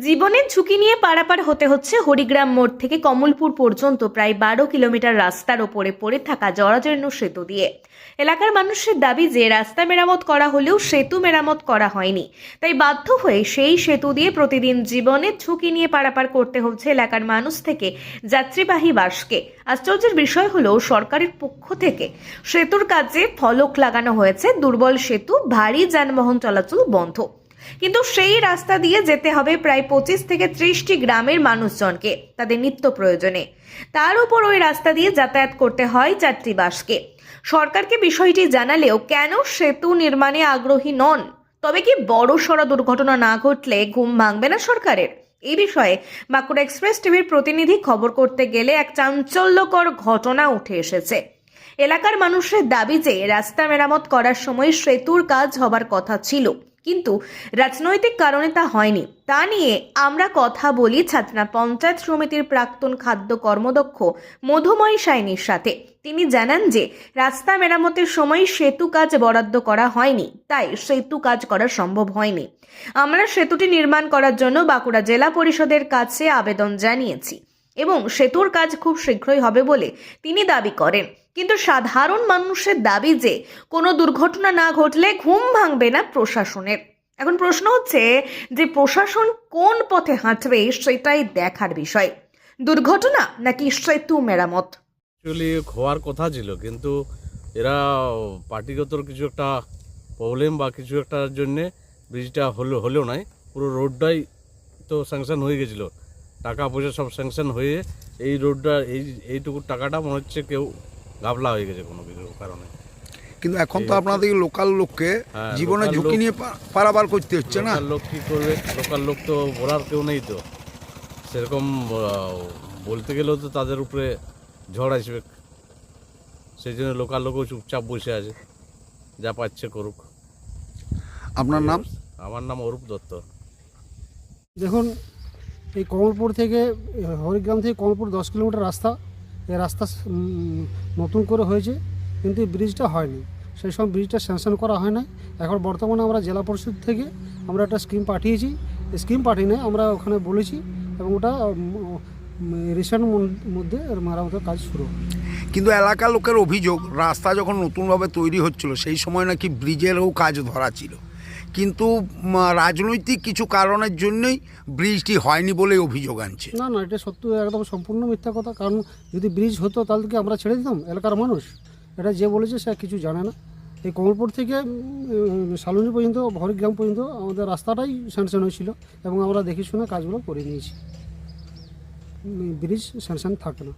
জীবনের ঝুঁকি নিয়ে পারাপার হতে হচ্ছে হরিগ্রাম মোড় থেকে কমলপুর পর্যন্ত প্রায় বারো কিলোমিটার রাস্তার ওপরে পড়ে থাকা জরাজীর্ণ সেতু দিয়ে। এলাকার মানুষের দাবি যে রাস্তা মেরামত করা হলেও সেতু মেরামত করা হয়নি। তাই বাধ্য হয়ে সেই সেতু দিয়ে প্রতিদিন জীবনের ঝুঁকি নিয়ে পারাপার করতে হচ্ছে এলাকার মানুষ থেকে যাত্রীবাহী বাসকে। আশ্চর্যের বিষয় হলো সরকারের পক্ষ থেকে সেতুর কাজে ফলক লাগানো হয়েছে। দুর্বল সেতু, ভারী যানবাহন চলাচল বন্ধ। কিন্তু সেই রাস্তা দিয়ে যেতে হবে প্রায় পঁচিশ থেকে ত্রিশটি গ্রামের মানুষজনকে, তাদের নিত্য প্রয়োজনে। তার উপর ওই রাস্তা দিয়ে যাতায়াত করতে হয় চারটি বাসকে। সরকারকে বিষয়টি জানালেও কেন সেতু নির্মাণে আগ্রহী নন? তবে কি বড় সড় দুর্ঘটনা না ঘটলে ঘুম ভাঙবে না সরকারের? এই বিষয়ে বাঁকুড়া এক্সপ্রেস টিভির প্রতিনিধি খবর করতে গেলে এক চাঞ্চল্যকর ঘটনা উঠে এসেছে। এলাকার মানুষের দাবি যে রাস্তা মেরামত করার সময় সেতুর কাজ হবার কথা ছিল। কিন্তু রাজনৈতিক কারণে তা হয়নি। তা নিয়ে আমরা কথা বলি ছাত্রা পঞ্চায়েত সমিতির প্রাক্তন খাদ্য কর্মদক্ষ মধুময় সাইনির সাথে। তিনি জানান যে, রাস্তা মেরামতের সময় সেতু কাজ বরাদ্দ করা হয়নি, তাই সেতু কাজ করা সম্ভব হয়নি। আমরা সেতুটি নির্মাণ করার জন্য বাঁকুড়া জেলা পরিষদের কাছে আবেদন জানিয়েছি। এবং সেতুর কাজ খুব শীঘ্রই হবে বলে তিনি দাবি করেন। কিন্তু সাধারণ মানুষের দাবি যে কোনো দুর্ঘটনা না ঘটলে ঘুম ভাঙবে না প্রশাসনের। এখন প্রশ্ন হচ্ছে যে প্রশাসন কোন পথে হাঁটবে সেটাই দেখার বিষয়। দুর্ঘটনা নাকি সেতু মেরামত? অ্যাকচুয়ালি হওয়ার কথা ছিল, কিন্তু এরা পার্টিগত কিছু একটা প্রবলেম বা কিছু একটার জন্যে ব্রিজটা হলো হলেও নাই। পুরো রোডটাই তো স্যাংশন হয়ে গেছিল। টাকা পয়সা সব স্যাংশন হয়ে এই রোডটা এই এইটুকু টাকাটা মনে হচ্ছে কেউ গাবলা হয়ে গেছে কোনো কিছু কারণে। কিন্তু এখন তো আপনাদের লোকাল লোককে জীবনে ঝুঁকি নিয়ে পারাবার করতে হচ্ছে না? লোক কী করবে? লোকাল লোক তো বলার কেউ নেই তো। সেরকম বলতে গেলেও তো তাদের উপরে ঝড় আসবে। সেই জন্য লোকাল লোকও চুপচাপ বসে আছে। যা পাচ্ছে করুক। আপনার নাম? আমার নাম অরূপ দত্ত। দেখুন এই কমলপুর থেকে, হরিগ্রাম থেকে কমলপুর দশ কিলোমিটার রাস্তা। এই রাস্তা নতুন করে হয়েছে, কিন্তু এই ব্রিজটা হয়নি। সেই সময় ব্রিজটা স্যাংশন করা হয় নাই। এখন বর্তমানে আমরা জেলা পরিষদ থেকে আমরা একটা স্কিম পাঠিয়েছি। স্কিম পাঠিয়ে নেই, আমরা ওখানে বলেছি এবং ওটা রিসেন্ট মধ্যে মেরামতের কাজ শুরু। কিন্তু এলাকার লোকের অভিযোগ, রাস্তা যখন নতুনভাবে তৈরি হচ্ছিল, সেই সময় নাকি ব্রিজেরও কাজ ধরা ছিল। কিন্তু রাজনৈতিক কিছু কারণের জন্যই ব্রিজটি হয়নি বলে অভিযোগ আনছে। না না, এটা সত্য, একদম সম্পূর্ণ মিথ্যা কথা। কারণ যদি ব্রিজ হতো, তাহলে কি আমরা ছেড়ে দিতাম? এলাকার মানুষ। এটা যে বলেছে, সে কিছু জানে না। এই কমলপুর থেকে শালুনি পর্যন্ত হরিগ্রাম পর্যন্ত আমাদের রাস্তাটাই স্যাংশন হয়েছিল এবং আমরা দেখে শুনে কাজগুলো করে নিয়েছি। ব্রিজ স্যাংশন থাকে না।